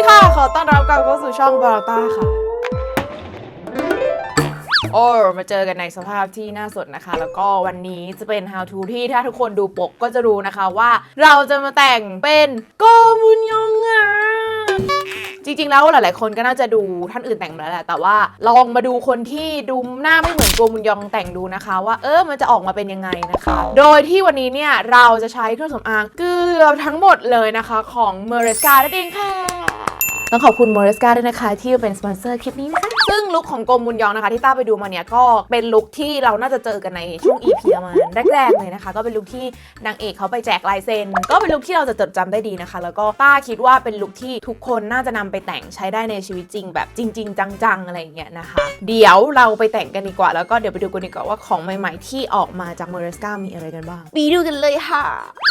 ดีค่ะ ขอต้อนรับกลับเข้าสู่ช่องบาราต้าค่ะ โอ้มาเจอกันในสภาพที่น่าสดนะคะ แล้วก็วันนี้จะเป็น how to ที่ถ้าทุกคนดูปกก็จะรู้นะคะว่าเราจะมาแต่งเป็นโกมุนยองงาจริงๆ แล้วหลายๆ คนก็น่าจะดูท่านอื่นแต่งมาแล้วแหละ แต่ว่าลองมาดูคนที่ดูหน้าไม่เหมือนโกมุนยองแต่งดูนะคะ ว่าเออมันจะออกมาเป็นยังไงนะคะ โดยที่วันนี้เนี่ยเราจะใช้เครื่องสำอางเกือบทั้งหมดเลยนะคะ ของเมเรสกานั่นเองค่ะ ต้องขอบคุณโมเรสกาด้วยนะคะ ที่เป็นสปอนเซอร์คลิปนี้นะคะซึ่งลุคของโกมุนยองนะคะที่ต้าไปดูมาเนี่ยก็เป็นลุคที่เราน่าจะเจอกันในช่วง EP ประมาณแรกๆเลยนะคะ ก็เป็นลุคที่นางเอกเขาไปแจกลายเซ็นก็เป็นลุคที่เราจะจดจำได้ดีนะคะ แล้วก็ต้าคิดว่าเป็นลุคที่ทุกคนน่าจะนำไปแต่งใช้ได้ในชีวิตจริง แบบจริง ๆ จังๆอะไรอย่างเงี้ยนะคะ เดี๋ยวเราไปแต่งกันดีกว่า แล้วก็เดี๋ยวไปดูกันดีกว่าว่าของใหม่ๆ ที่ออกมาจากโมเรสกามีอะไรกันบ้างไปดูกันเลยค่ะ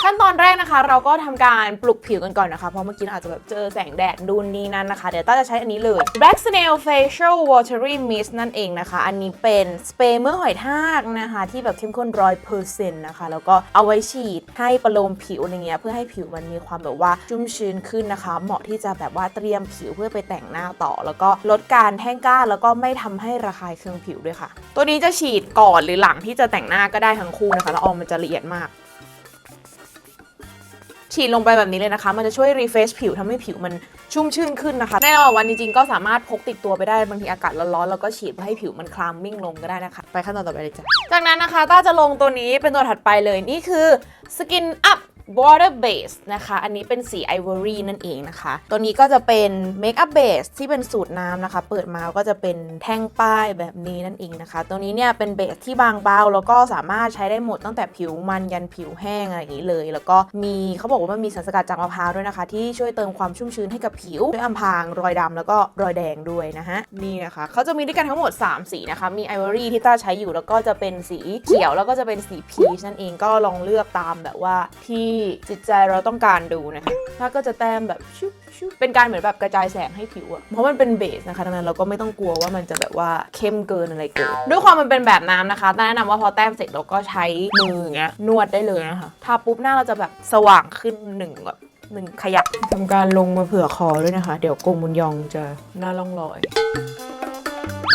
ขั้นตอนแรกนะคะ เราก็ทำการปลุกผิวกันก่อนนะคะเพราะเมื่อกี้เราอาจจะแบบเจอแสงแดดดูนนี้นั่นนะคะเดี๋ยวต้าจะใช้อันนี้เลย Black Snail Facial Watery Mist นั่นเองนะคะ อันนี้เป็นสเปรย์เมื่อหอยทากนะคะ ที่แบบเข้มข้นร้อยเปอร์เซ็นต์นะคะ แล้วก็เอาไว้ฉีดให้ประโลมผิวอะไรเงี้ยเพื่อให้ผิวมันมีความแบบว่าชุ่มชื้นขึ้นนะคะ เหมาะที่จะแบบว่าเตรียมผิวเพื่อไปแต่งหน้าต่อ แล้วก็ลดการแห้งกร้านแล้วก็ไม่ทำให้ระคายเคืองผิวด้วยค่ะ ตัวนี้จะฉีดก่อนหรือหลังที่จะแต่งหน้าก็ได้ทั้งคู่นะคะแล้วออกมันจะละเอียดมาก ฉีดลงไปแบบนี้เลยนะคะ มันจะช่วยรีเฟชผิวทำให้ผิวมันชุ่มชื่นขึ้นนะคะ ในระหว่างวันจริงๆก็สามารถพกติดตัวไปได้บางทีอากาศร้อนๆแล้วก็ฉีดเพื่อให้ผิวมันคลามมิ่งลงก็ได้นะคะ ไปขั้นตอนต่อไปเลยจ้ะจากนั้นนะคะต้าจะลงตัวนี้เป็นตัวถัดไปเลยนี่คือสกินอัพ Water Base นะคะ อันนี้เป็นสี Ivory นั่นเองนะคะ ตัวนี้ก็จะเป็น Makeup Base ที่เป็นสูตรน้ำนะคะ เปิดมาก็จะเป็นแท่งป้ายแบบนี้นั่นเองนะคะ ตัวนี้เนี่ยเป็นเบสที่บางเบาแล้วก็สามารถใช้ได้หมดตั้งแต่ผิวมันยันผิวแห้งอะไรอย่างนี้เลย แล้วก็มีเขาบอกว่ามันมีสารสกัดจากมะพร้าวด้วยนะคะ ที่ช่วยเติมความชุ่มชื้นให้กับผิวด้วยอำพางรอยดำแล้วก็รอยแดงด้วยนะฮะนี่นะคะเขาจะมีด้วยกันทั้งหมด 3 สีนะคะ มี Ivory ที่ต้าใช้อยู่แล้วก็จะเป็นสีเขียวแล้วก็จะเป็นสีพีชนั่นเองก็ลองเลือกตามแบบว่าที่จิตใจเราต้องการดูนะคะถ้าก็จะแต้มแบบชุบชุบเป็นการเหมือนแบบกระจายแสงให้ผิวอะเพราะมันเป็นเบสนะคะดังนั้นเราก็ไม่ต้องกลัวว่ามันจะแบบว่าเข้มเกินอะไรเกินด้วยความมันเป็นแบบน้ำนะคะต้าแนะนำว่าพอแต้มเสร็จเราก็ใช้มืออย่างเงี้ยนวดได้เลยนะคะทาปุ๊บหน้าเราจะแบบสว่างขึ้นหนึ่งแบบหนึ่งขยักทำการลงมาเผื่อคอด้วยนะคะ เดี๋ยวกงมุนยองจะหน้าล่องรอย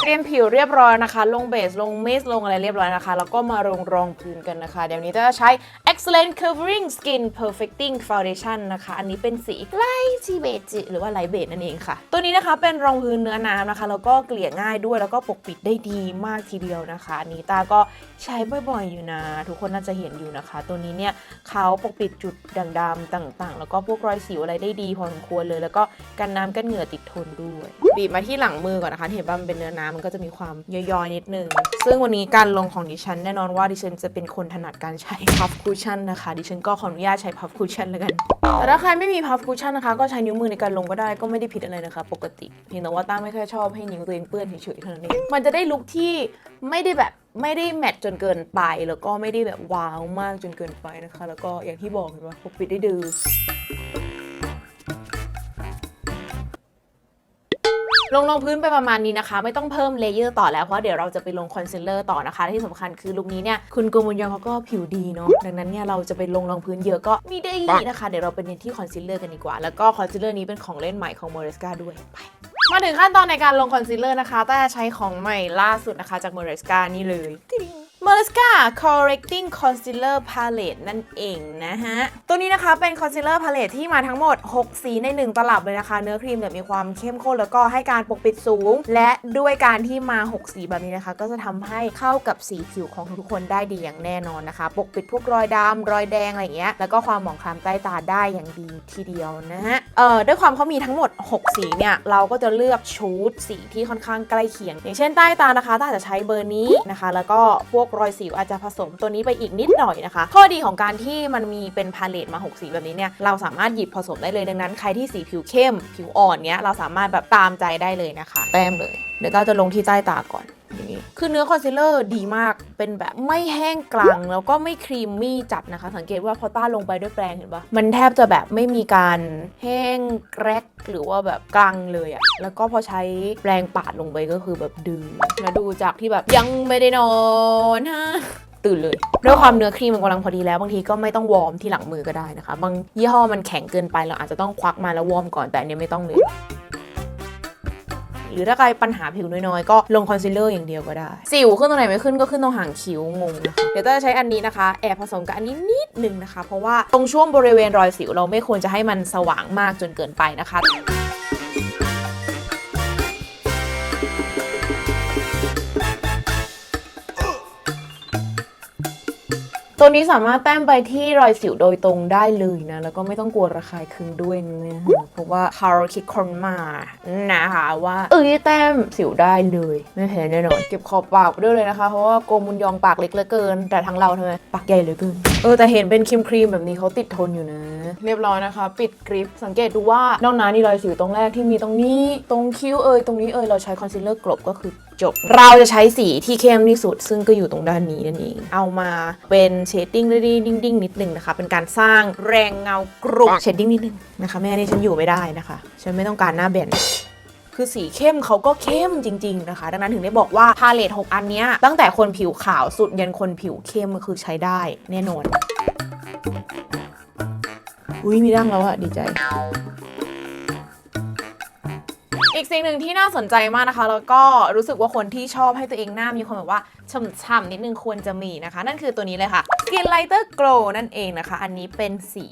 เตรียมผิวเรียบร้อยนะคะ ลงเบส ลงมิส ลงอะไรเรียบร้อยนะคะ แล้วก็มาลงรองพื้นกันนะคะ เดี๋ยวนี้จะใช้ Excellent Covering Skin Perfecting Foundation นะคะ อันนี้เป็นสี Light Beige หรือว่า Light Beige นั่นเองค่ะ ตัวนี้นะคะเป็นรองพื้นเนื้อน้ำนะคะ แล้วก็เกลี่ยง่ายด้วย แล้วก็ปกปิดได้ดีมากทีเดียวนะคะ อันนี้ตาก็ใช้บ่อยๆอยู่นะ ทุกคนน่าจะเห็นอยู่นะคะ ตัวนี้เนี่ยเขาปกปิดจุดด่างดำต่างๆ แล้วก็พวกรอยสิวอะไรได้ดีพอสมควรเลย แล้วก็กันน้ำกันเหงื่อติดทนด้วย บีบมาที่หลังมือก่อนนะคะ เห็นว่ามันเป็นเนื้อน้ำมันก็จะมีความย่อยๆนิดนึง ซึ่งวันนี้การลงของดิฉันแน่นอนว่าดิฉันจะเป็นคนถนัดการใช้พัฟคูชั่นนะคะ ดิฉันก็ขออนุญาตใช้พัฟคูชั่นแล้วกัน แต่ถ้าใครไม่มีพัฟคูชั่นนะคะ ก็ใช้นิ้วมือในการลงก็ได้ก็ไม่ได้ผิดอะไรนะคะ ปกติเพียงแต่ว่าต้าไม่ค่อยชอบให้นิ้วตัวเองเปื้อนเฉยๆเท่านั้นเองมันจะได้ลุคที่ไม่ได้แบบไม่ได้แมทจนเกินไป แล้วก็ไม่ได้แบบว้าวมากจนเกินไปนะคะ แล้วก็อย่างที่บอกเห็นว่าปกปิดได้ดื้อ ลงรองพื้นไปประมาณนี้นะคะ ไม่ต้องเพิ่มเลเยอร์ต่อแล้วเพราะเดี๋ยวเราจะไปลงคอนซีลเลอร์ต่อนะคะ ที่สำคัญคือลุคนี้เนี่ยคุณโกมุนยองเขาก็ผิวดีเนาะดังนั้นเนี่ยเราจะไปลงรองพื้นเยอะก็ไม่ได้นะคะ เดี๋ยวเราไปเน้นที่คอนซีลเลอร์กันดีกว่า แล้วก็คอนซีลเลอร์นี้เป็นของเล่นใหม่ของมอริสกาด้วยไปมาถึงขั้นตอนในการลงคอนซีลเลอร์นะคะแต่ใช้ของใหม่ล่าสุดนะคะจากมอริสกานี่เลย m a r s c a Correcting Concealer Palette นั่นเองนะฮะ ตัวนี้นะคะเป็น Concealer Palette ที่มาทั้งหมด 6 สีใน 1 ตลับเลยนะคะ เนื้อครีมแบบมีความเข้มข้นแล้วก็ให้การปกปิดสูง และด้วยการที่มา 6 สีแบบนี้นะคะ ก็จะทำให้เข้ากับสีผิวของทุกๆคนได้ดีอย่างแน่นอนนะคะ ปกปิดพวกรอยดำรอยแดงอะไรอย่างเงี้ย แล้วก็ความหมองคล้ำใต้ตาได้อย่างดีทีเดียวนะฮะ เอ่อด้วยความเขามีทั้งหมด 6 สีเนี่ย เราก็จะเลือกชูดสีที่ค่อนข้างใกล้เคียง อย่างเช่นใต้ตานะคะต้าจะใช้เบอร์นี้นะคะ แล้วก็พวกรอยสิวอาจจะผสมตัวนี้ไปอีกนิดหน่อยนะคะ ข้อดีของการที่มันมีเป็นพาเลตมา 6 สีแบบนี้เนี่ยเราสามารถหยิบผสมได้เลยดังนั้นใครที่สีผิวเข้ม ผิวอ่อนเนี้ยเราสามารถแบบตามใจได้เลยนะคะ แต้มเลย เดี๋ยวเราจะลงที่ใต้ตาก่อน นี้ คือเนื้อคอนซีลเลอร์ดีมากเป็นแบบไม่แห้งกลางแล้วก็ไม่ครีมมี่จัดนะคะ สังเกตว่าพอต้าลงไปด้วยแปรงเห็นปะมันแทบจะแบบไม่มีการแห้งแกรกหรือว่าแบบกลางเลยอะแล้วก็พอใช้แปรงปาดลงไปก็คือแบบดื้อแล้วดูจากที่แบบยังไม่ได้นอนฮะตื่นเลยด้วยความเนื้อครีมมันกำลังพอดีแล้ว บางทีก็ไม่ต้องวอร์มที่หลังมือก็ได้นะคะ บางยี่ห้อมันแข็งเกินไปเราอาจจะต้องควักมาแล้ววอร์มก่อนแต่อันเนี้ยไม่ต้องเลย หรือถ้าใครปัญหาผิวน้อยๆ ก็ลงคอนซีลเลอร์อย่างเดียวก็ได้ สิวขึ้นตรงไหนไม่ขึ้นก็ขึ้นตรงหางคิ้วงงนะคะเดี๋ยวจะใช้อันนี้นะคะ แอบผสมกับอันนี้นิดนึงนะคะ เพราะว่าตรงช่วงบริเวณรอยสิวเราไม่ควรจะให้มันสว่างมากจนเกินไปนะคะ ตัวนี้สามารถแต้มไปที่รอยสิวโดยตรงได้เลยนะ แล้วก็ไม่ต้องกลัวระคายเคืองด้วยนะเพราะว่าคาร์คิดคนมานะคะว่าเอ้ยแต้มสิวได้เลยไม่แพ้แน่นอนเก็บขอบปากไปด้วยเลยนะคะ เพราะว่าโกมุนยองปากเล็กเหลือเกิน แต่ทางเราทำไมปากใหญ่เหลือเกิน เออแต่เห็นเป็นครีมครีมๆแบบนี้เขาติดทนอยู่นะ เรียบร้อยนะคะ ปิดกริปสังเกตดูว่านอกนั้นนี่รอยสิวตรงแรกที่มีตรงนี้ ตรงคิ้วเอยตรงนี้เอยเราใช้คอนซีลเลอร์กลบก็คือจบ เราจะใช้สีที่เข้มที่สุด ซึ่งก็อยู่ตรงด้านนี้นั่นเอง เอามาเป็นเชดดิ้งดิ้งดิ้งนิดนึงนะคะ เป็นการสร้างแรงเงากรุบเชดดิ้งนิดนึงนะคะ แม่นี่ฉันอยู่ไม่ได้นะคะ ฉันไม่ต้องการหน้าแบน คือสีเข้มเขาก็เข้มจริง ๆ นะคะ ดังนั้นถึงได้บอกว่าพาเลต6อันนี้ตั้งแต่คนผิวขาวสุดยันคนผิวเข้มก็คือใช้ได้แน่นอน อุ้ยมีดั้งแล้วอะดีใจอีกสิ่งหนึ่งที่น่าสนใจมากนะคะ แล้วก็รู้สึกว่าคนที่ชอบให้ตัวเองหน้ามีความแบบว่าฉ่ำๆนิดนึงควรจะมีนะคะ นั่นคือตัวนี้เลยค่ะ Skin Lighter Glow นั่นเองนะคะ อันนี้เป็นสี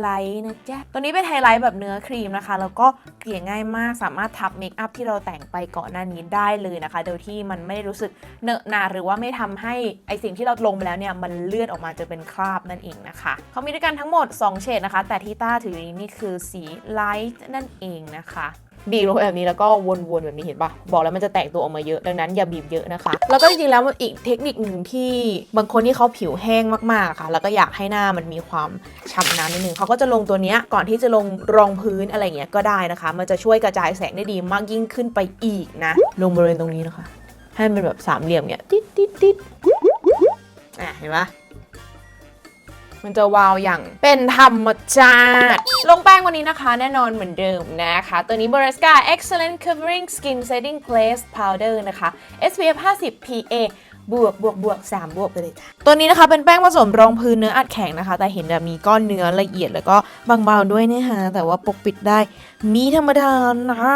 ไลท์นะจ๊ะ ตัวนี้เป็นไฮไลท์แบบเนื้อครีมนะคะ แล้วก็เกลี่ยง่ายมาก สามารถทับเมคอัพที่เราแต่งไปก่อนหน้านี้ได้เลยนะคะ โดยที่มันไม่ได้รู้สึกเนอะหนาหรือว่าไม่ทำให้ไอสิ่งที่เราลงไปแล้วเนี่ยมันเลื่อนออกมาจะเป็นคราบนั่นเองนะคะ เขามีด้วยกันทั้งหมด 2 เฉดนะคะ แต่ที่ต้าถืออยู่นี้นี่คือสีไลท์นั่นเองนะคะ บีบลงไปแบบนี้แล้วก็วนๆแบบนี้เห็นปะบอกแล้วมันจะแตกตัวออกมาเยอะดังนั้นอย่าบีบเยอะนะคะ แล้วก็จริงๆแล้วอีกเทคนิคหนึ่งที่บางคนที่เขาผิวแห้งมากๆค่ะ แล้วก็อยากให้หน้ามันมีความฉ่ำน้ำนิดนึงเขาก็จะลงตัวนี้ก่อนที่จะลงรองพื้นอะไรเงี้ยก็ได้นะคะ มันจะช่วยกระจายแสงได้ดีมากยิ่งขึ้นไปอีกนะ ลงบริเวณตรงนี้นะคะ ให้มันเป็นแบบสามเหลี่ยมเนี้ยติดติดติดอะเห็นปะ มันจะวาวอย่างเป็นธรรมชาติ ลงแป้งวันนี้นะคะ แน่นอนเหมือนเดิมนะคะ ตัวนี้ b o r e s c a Excellent Covering Skin Setting Place Powder นะคะ SPF 50 PA บวกบวกบวก3บวกไปเลยค่ะตัวนี้นะคะเป็นแป้งผสมรองพื้นเนื้ออัดแข็งนะคะ แต่เห็นแบบมีก้อนเนื้อละเอียดแล้วก็บางเบาด้วยนะคะแต่ว่าปกปิดได้ มีธรรมดานะคะ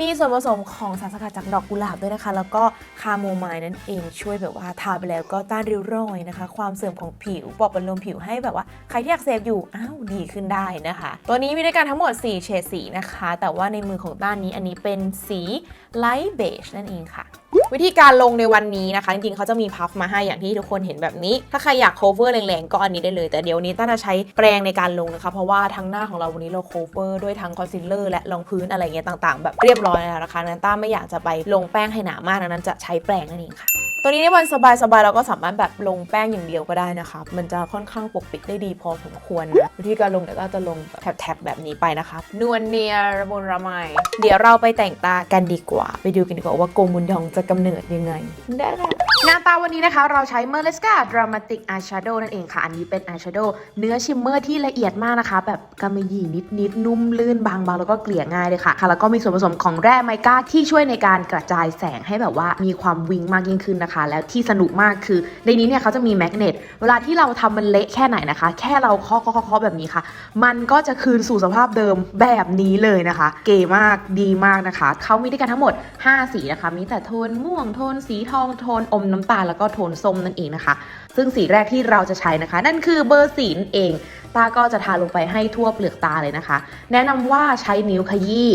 มีส่วนผสมของสารสกัดจากดอกกุหลาบด้วยนะคะ แล้วก็คาโมไมล์นั่นเองช่วยแบบว่าทาไปแล้วก็ต้านริ้วรอยนะคะ ความเสื่อมของผิวปลอบประโลมผิวให้แบบว่าใครที่อักเสบอยู่อ้าวดีขึ้นได้นะคะ ตัวนี้มีด้วยกันทั้งหมด 4 เฉดสีนะคะ แต่ว่าในมือของต้านนี้อันนี้เป็นสีไลท์เบจนั่นเองค่ะ วิธีการลงในวันนี้นะคะ จริงๆเขาจะมีพัฟมาให้อย่างที่ทุกคนเห็นแบบนี้ ถ้าใครอยาก cover แรงๆ ก็อันนี้ได้เลย แต่เดี๋ยวนี้ต้าจะใช้แปรงในการลงนะคะ เพราะว่าทั้งหน้าของเราวันนี้เรา cover ด้วยทั้ง concealer และรองพื้นอะไรเงี้ยต่างๆ แบบเรียบร้อยแล้วนะคะนั้นต้าไม่อยากจะไปลงแป้งให้หนามากดังนั้นจะใช้แปรงนั่นเองค่ะตัวนี้ในวันสบายๆเราก็สามารถแบบลงแป้งอย่างเดียวก็ได้นะคะ มันจะค่อนข้างปกปิดได้ดีพอสมควรนะวิธีการลงเดี๋ยวก็จะลงแท็บๆแบบนี้ไปนะคะ นวลเนียระมุนระไมเดี๋ยวเราไปแต่งตากันดีกว่า ไปดูกันดีกว่าว่าโกมุนดองจะกำเนิดยังไงได้ค่ะหน้าตาวันนี้นะคะเราใช้ Merlesca Dramatic Eyeshadow นั่นเองค่ะ อันนี้เป็น eyeshadow เนื้อชิมเมอร์ที่ละเอียดมากนะคะ แบบกำมะหยี่นิดๆนุ่มลื่นบางๆ แล้วก็เกลี่ยง่ายเลยค่ะค่ะ แล้วก็มีส่วนผสมของแร่ไมก้าที่ช่วยในการกระจายแสงให้แบบว่ามีความวิงมากยิ่งขึ้นนะคะ แล้วที่สนุกมากคือ ในนี้เนี่ยเขาจะมีแมกเนตเวลาที่เราทำมันเละแค่ไหนนะคะ แค่เราเคาะเคาะเคาะแบบนี้ค่ะ มันก็จะคืนสู่สภาพเดิมแบบนี้เลยนะคะ เก๋มากดีมากนะคะเขามีด้วยกันทั้งหมด 5 สีนะคะมีแต่โทนม่วงโทนสีทองโทนอมน้ำตาลแล้วก็โทนส้มนั่นเองนะคะ ซึ่งสีแรกที่เราจะใช้นะคะ นั่นคือเบอร์สีนเอง ตาก็จะทาลงไปให้ทั่วเปลือกตาเลยนะคะ แนะนำว่าใช้นิ้วขยี้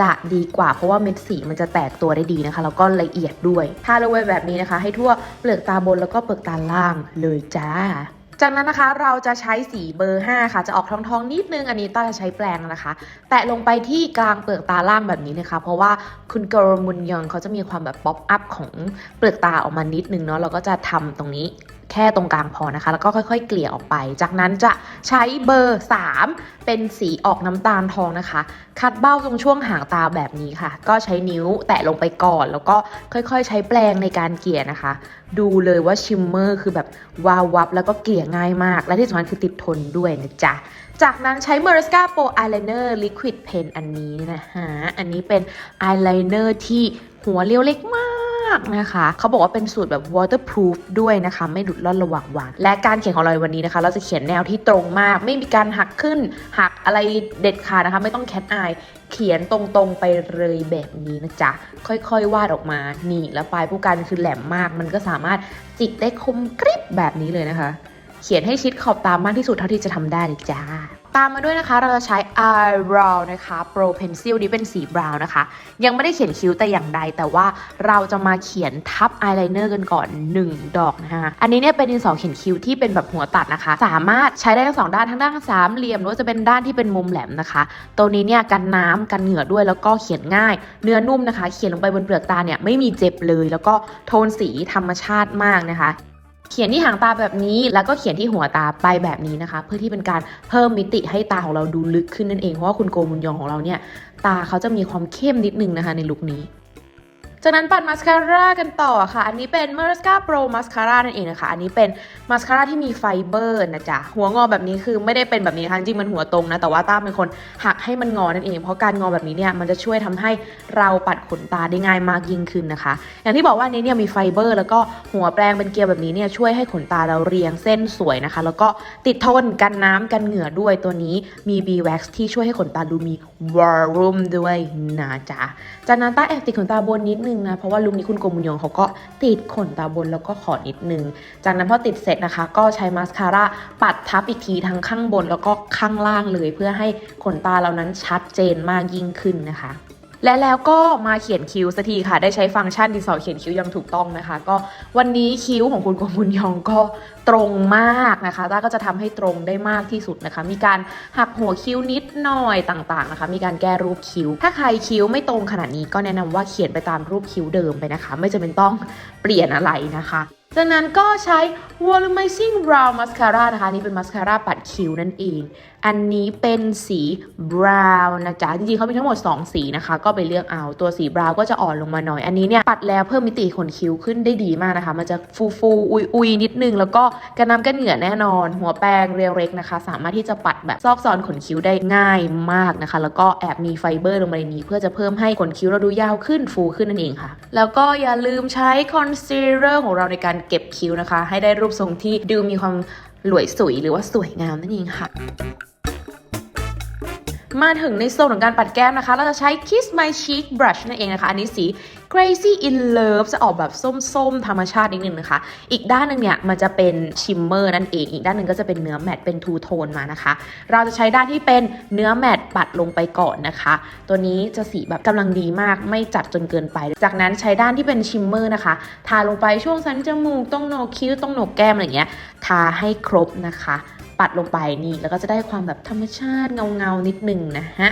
จะดีกว่าเพราะว่าเม็ดสีมันจะแตกตัวได้ดีนะคะ แล้วก็ละเอียดด้วยทาลงไปแบบนี้นะคะ ให้ทั่วเปลือกตาบนแล้วก็เปลือกตาล่างเลยจ้า จากนั้นนะคะเราจะใช้สีเบอร์ 5 ค่ะ จะออกทองๆนิดนึง อันนี้ต้าจะใช้แปรงนะคะแตะลงไปที่กลางเปลือกตาล่างแบบนี้นะคะ เพราะว่าคุณกรมุนยองเขาจะมีความแบบป๊อปอัพของเปลือกตาออกมานิดนึงเนาะเราก็จะทำตรงนี้ แค่ตรงกลางพอนะคะ แล้วก็ค่อยๆ เกลี่ยออกไป จากนั้นจะใช้เบอร์ 3 เป็นสีออกน้ำตาลทองนะคะ คัดเบ้าตรงช่วงหางตาแบบนี้ค่ะ ก็ใช้นิ้วแตะลงไปก่อน แล้วก็ค่อยๆ ใช้แปรงในการเกลี่ยนะคะ ดูเลยว่าชิมเมอร์คือแบบวาววับแล้วก็เกลี่ยง่ายมาก และที่สำคัญคือติดทนด้วยนะจ๊ะจากนั้นใช้ m a r s c a Pro Eyeliner Liquid Pen อันนี้นะฮะ อันนี้เป็น eyeliner ที่หัวเรียวเล็กมากนะคะ เขาบอกว่าเป็นสูตรแบบ waterproof ด้วยนะคะ ไม่หลุดล่อนระหว่างวัน และการเขียนของเราในวันนี้นะคะ เราจะเขียนแนวที่ตรงมาก ไม่มีการหักขึ้น หักอะไรเด็ดขาดนะคะ ไม่ต้องแคทอายเขียนตรงๆไปเลยแบบนี้นะจ๊ะ ค่อยๆ วาดออกมา นี่แล้วปลายผู้กันคือแหลมมาก มันก็สามารถจิกได้คมกริบแบบนี้เลยนะคะ เขียนให้ชิดขอบตามากที่สุดเท่าที่จะทำได้เลยจ้า ตามมาด้วยนะคะเราจะใช้ eyebrow นะคะ pro pencil นี้เป็นสีบราวน์นะคะ ยังไม่ได้เขียนคิ้วแต่อย่างใด แต่ว่าเราจะมาเขียนทับ eyeliner กันก่อน 1 ดอกนะคะอันนี้เนี่ยเป็นดินสอเขียนคิ้วที่เป็นแบบหัวตัดนะคะ สามารถใช้ได้ทั้งสองด้านทั้งด้านสามเหลี่ยมหรือว่าจะเป็นด้านที่เป็นมุมแหลมนะคะ ตัวนี้เนี่ยกันน้ำกันเหงื่อด้วยแล้วก็เขียนง่าย เนื้อนุ่มนะคะ เขียนลงไปบนเปลือกตาเนี่ยไม่มีเจ็บเลย แล้วก็โทนสีธรรมชาติมากนะคะ เขียนที่หางตาแบบนี้ แล้วก็เขียนที่หัวตาไปแบบนี้นะคะ เพื่อที่เป็นการเพิ่มมิติให้ตาของเราดูลึกขึ้นนั่นเองเพราะว่าคุณโกมุนยองของเราเนี่ยตาเขาจะมีความเข้มนิดนึงนะคะในลุคนี้ จากนั้นปัดมาสคาร่ากันต่อค่ะ อันนี้เป็น m a r s c a Pro Mascara นั่นเองนะคะ อันนี้เป็นมาสคาร่าที่มีไฟเบอร์นะจ๊ะ หัวงอแบบนี้คือไม่ได้เป็นแบบนี้นะคะจริงมันหัวตรงนะ แต่ว่าต้าเป็นคนหักให้มันงอนั่นเอง เพราะการงอแบบนี้เนี่ยมันจะช่วยทำให้เราปัดขนตาได้ง่ายมากยิ่งขึ้นนะคะ อย่างที่บอกว่านี้เนี่ยมีไฟเบอร์ แล้วก็หัวแปรงเป็นเกลียวแบบนี้เนี่ยช่วยให้ขนตาเราเรียงเส้นสวยนะคะ แล้วก็ติดทนกันน้ำกันเหงื่อด้วยตัวนี้มี B wax ที่ช่วยให้ขนตาดูมี volume ด้วยนะจ๊ะจากนั้นต้าแอบติดขนตาบนนิดนึงนะ เพราะว่าลุคนี้คุณโกมุนยองเขาก็ติดขนตาบนแล้วก็ขอนิดนึง จากนั้นพอติดเสร็จนะคะ ก็ใช้มาสคาร่าปัดทับอีกทีทั้งข้างบนแล้วก็ข้างล่างเลย เพื่อให้ขนตาเรานั้นชัดเจนมากยิ่งขึ้นนะคะ และแล้วก็มาเขียนคิ้วสักทีค่ะ ได้ใช้ฟังก์ชันดินสอเขียนคิ้วยังถูกต้องนะคะ ก็วันนี้คิ้วของคุณโกมุนยองก็ตรงมากนะคะต้าก็จะทำให้ตรงได้มากที่สุดนะคะ มีการหักหัวคิ้วนิดหน่อยต่างๆนะคะ มีการแก้รูปคิ้ว ถ้าใครคิ้วไม่ตรงขนาดนี้ก็แนะนำว่าเขียนไปตามรูปคิ้วเดิมไปนะคะ ไม่จำเป็นต้องเปลี่ยนอะไรนะคะ จากนั้นก็ใช้ volumizing brow mascara นะคะนี่เป็นมาสคาร่าปัดคิ้วนั่นเอง อันนี้เป็นสี brown นะจ๊ะ จริงๆเขามีทั้งหมด 2 สีนะคะ ก็ไปเลือกเอาตัวสี brown ก็จะอ่อนลงมาหน่อย อันนี้เนี่ย ปัดแล้วเพิ่มมิติขนคิ้วขึ้นได้ดีมากนะคะ มันจะฟูฟูอุยอุยๆนิดนึง แล้วก็กันน้ำกันเหงื่อแน่นอน หัวแปรงเรียวเล็กนะคะ สามารถที่จะปัดแบบซอกซอนขนคิ้วได้ง่ายมากนะคะ แล้วก็แอบมีไฟเบอร์ลงมาในนี้ เพื่อจะเพิ่มให้ขนคิ้วเราดูยาวขึ้นฟูขึ้นนั่นเองค่ะ แล้วก็อย่าลืมใช้คอนซีลเลอร์ของเราในการเก็บคิ้วนะคะ ให้ได้รูปทรงที่ดูมีความหลวยสวยหรือว่าสวยงามนั่นเองค่ะมาถึงในโซนของการปัดแก้มนะคะ เราจะใช้ Kiss My Cheek Brush นั่นเองนะคะ อันนี้สี Crazy in Love จะออกแบบส้มๆ ธรรมชาตินิดนึงนะคะ อีกด้านหนึ่งเนี่ย มันจะเป็นชิมเมอร์นั่นเอง อีกด้านหนึ่งก็จะเป็นเนื้อแมตเป็นทูโทนมานะคะ เราจะใช้ด้านที่เป็นเนื้อแมตปัดลงไปก่อนนะคะ ตัวนี้จะสีแบบกำลังดีมากไม่จัดจนเกินไป จากนั้นใช้ด้านที่เป็นชิมเมอร์นะคะ ทาลงไปช่วงสันจมูกตรงโหนกคิ้วตรงโหนกแก้มอะไรเงี้ยทาให้ครบนะคะ ปัดลงไปนี่แล้วก็จะได้ความแบบธรรมชาติเงาๆนิดนึงนะฮะ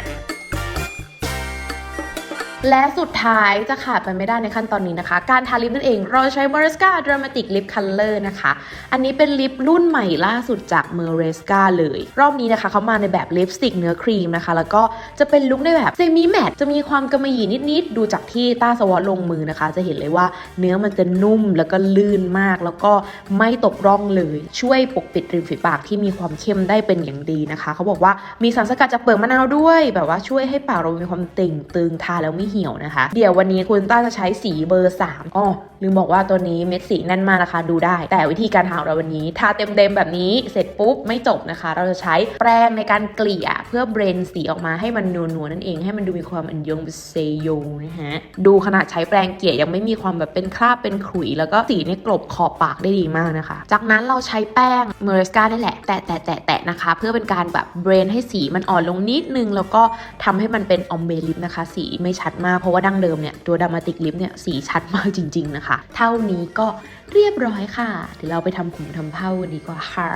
และสุดท้ายจะขาดไปไม่ได้ในขั้นตอนนี้นะคะ การทาลิปนั่นเองเราใช้ m a r s c a Dramatic Lip Color นะคะ อันนี้เป็นลิปรุ่นใหม่ล่าสุดจาก m a r s c a เลย รอบนี้นะคะเขามาในแบบลิปสติกเนื้อครีมนะคะ แล้วก็จะเป็นลุคในแบบเซมิแมตจะมีความกำมะหยี่นิดๆ ดูจากที่ต้าสวอตลงมือนะคะ จะเห็นเลยว่าเนื้อมันจะนุ่มแล้วก็ลื่นมาก แล้วก็ไม่ตกร่องเลย ช่วยปกปิดริมฝีปากที่มีความเข้มได้เป็นอย่างดีนะคะเขาบอกว่ามีสารสกัดจากเปลือกมะนาวด้วย แบบว่าช่วยให้ปากเรามีความต่งตึงทาแล้วไม่เหี่ยวนะคะ เดี๋ยววันนี้คุณต้าจะใช้สีเบอร์3อ๋อ ลืมบอกว่าตัวนี้เม็ดสีแน่นมากนะคะดูได้ แต่วิธีการทาของเราวันนี้ทาเต็มๆแบบนี้เสร็จปุ๊บไม่จบนะคะ เราจะใช้แปรงในการเกลี่ยเพื่อเบรนสีออกมาให้มันนัวๆนั่นเองให้มันดูมีความอันยงเซโยนะฮะดูขนาดใช้แปรงเกลี่ยยังไม่มีความแบบเป็นคราบเป็นขุย แล้วก็สีเนี่ยกลบขอบปากได้ดีมากนะคะ จากนั้นเราใช้แป้งเมอร์สกานี่แหละ แตะแตะแตะแตะนะคะ เพื่อเป็นการแบบเบรนให้สีมันอ่อนลงนิดนึง แล้วก็ทำให้มันเป็นออมเบลิปนะคะ สีไม่ชัดมากเพราะว่าดั้งเดิมเนี่ยตัวดามาติกลิปเนี่ยสีชัดมากจริง ๆนะคะเท่านี้ก็เรียบร้อยค่ะ เดี๋ยวเราไปทำผมทำเผ้ากันดีกว่าค่ะ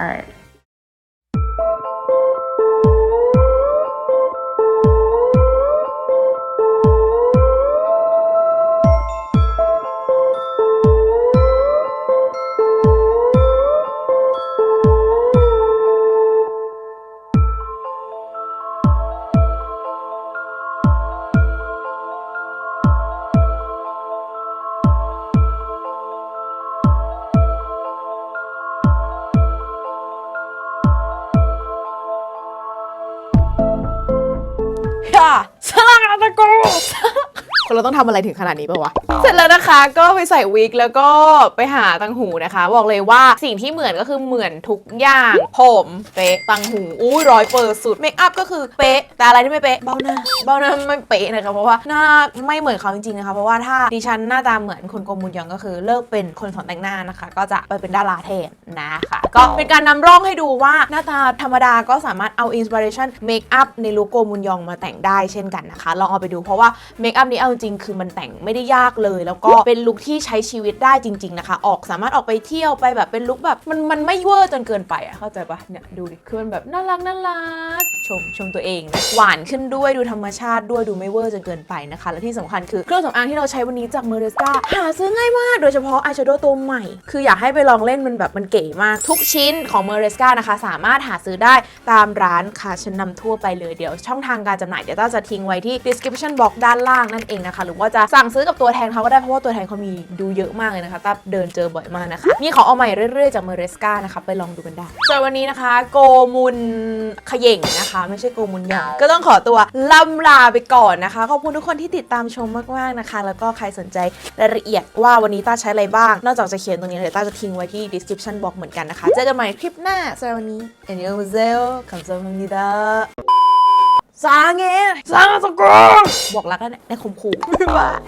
เราต้องทำอะไรถึงขนาดนี้ปะวะ เสร็จแล้วนะคะก็ไปใส่วิกแล้วก็ไปหาตังหูนะคะ บอกเลยว่าสิ่งที่เหมือนก็คือเหมือนทุกอย่างผมเป๊ะตังหูอู้ร้อยเปอร์สุดเมคอัพก็คือเป๊ะแต่อะไรที่ไม่เป๊ะเบ้าหน้าเบ้าหน้าไม่เป๊ะนะคะเพราะว่าหน้าไม่เหมือนเขาจริงๆนะคะเพราะว่าถ้าดิฉันหน้าตาเหมือนคนโกมุนยองก็คือเลิกเป็นคนสอนแต่งหน้านะคะ ก็จะไปเป็นดาราแทนนะคะก็เป็นการนำร่องให้ดูว่าหน้าตาธรรมดาก็สามารถเอาอินสปิเรชันเมคอัพในลุคโกมุนยองมาแต่งได้เช่นกันนะคะลองเอาไปดูเพราะว่าเมคอัพนี้เอาจจริงคือมันแต่งไม่ได้ยากเลย แล้วก็เป็นลุคที่ใช้ชีวิตได้จริง ๆนะคะ ออกสามารถออกไปเที่ยวไปแบบเป็นลุคแบบมันมันไม่เวอร์จนเกินไปอะเข้าใจปะเนี่ยดูดิคือมันแบบน่ารักน่ารักชมชมตัวเอง หวานขึ้นด้วยดูธรรมชาติด้วยดูไม่เวอร์จนเกินไปนะคะ และที่สำคัญคือเครื่องสำอางที่เราใช้วันนี้จากเมอร์เรสกาหาซื้อง่ายมากโดยเฉพาะอายแชโดว์ตัวใหม่ คืออยากให้ไปลองเล่นมันแบบมันเก๋มาก ทุกชิ้นของเมอร์เรสกานะคะ สามารถหาซื้อได้ตามร้านค่ะชั้นนำทั่วไปเลยเดี๋ยว ช่องทางการจำหน่ายเดี๋ยวต้าจะทิ้งไว้ที่ description box ด้านล่างนั่นเองนะคะ หรือว่าจะสั่งซื้อกับตัวแทนเขาก็ได้เพราะว่าตัวแทนเขามีดูเยอะมากเลยนะคะต้าเดินเจอบ่อยมากนะคะ มีของเอาใหม่เรื่อยๆจากเมอร์เรสกานะคะไปลองดูกันได้ส่วนวันนี้นะคะ โกมุนขย่งนะคะ ไม่ใช่โกมุนหยางก็ต้องขอตัวลำลาไปก่อนนะคะ ขอบคุณทุกคนที่ติดตามชมมากๆนะคะ แล้วก็ใครสนใจรายละเอียดว่าวันนี้ต้าใช้อะไรบ้าง นอกจากจะเขียนตรงนี้เลยต้าจะทิ้งไว้ที่ description box เหมือนกันนะคะ เจอกันใหม่คลิปหน้าสำหรับวันนี้อันยองเซลคำสวัสดีดา สางเงสางสกุลบอกรักกันในคมขู่บ๊ายบาย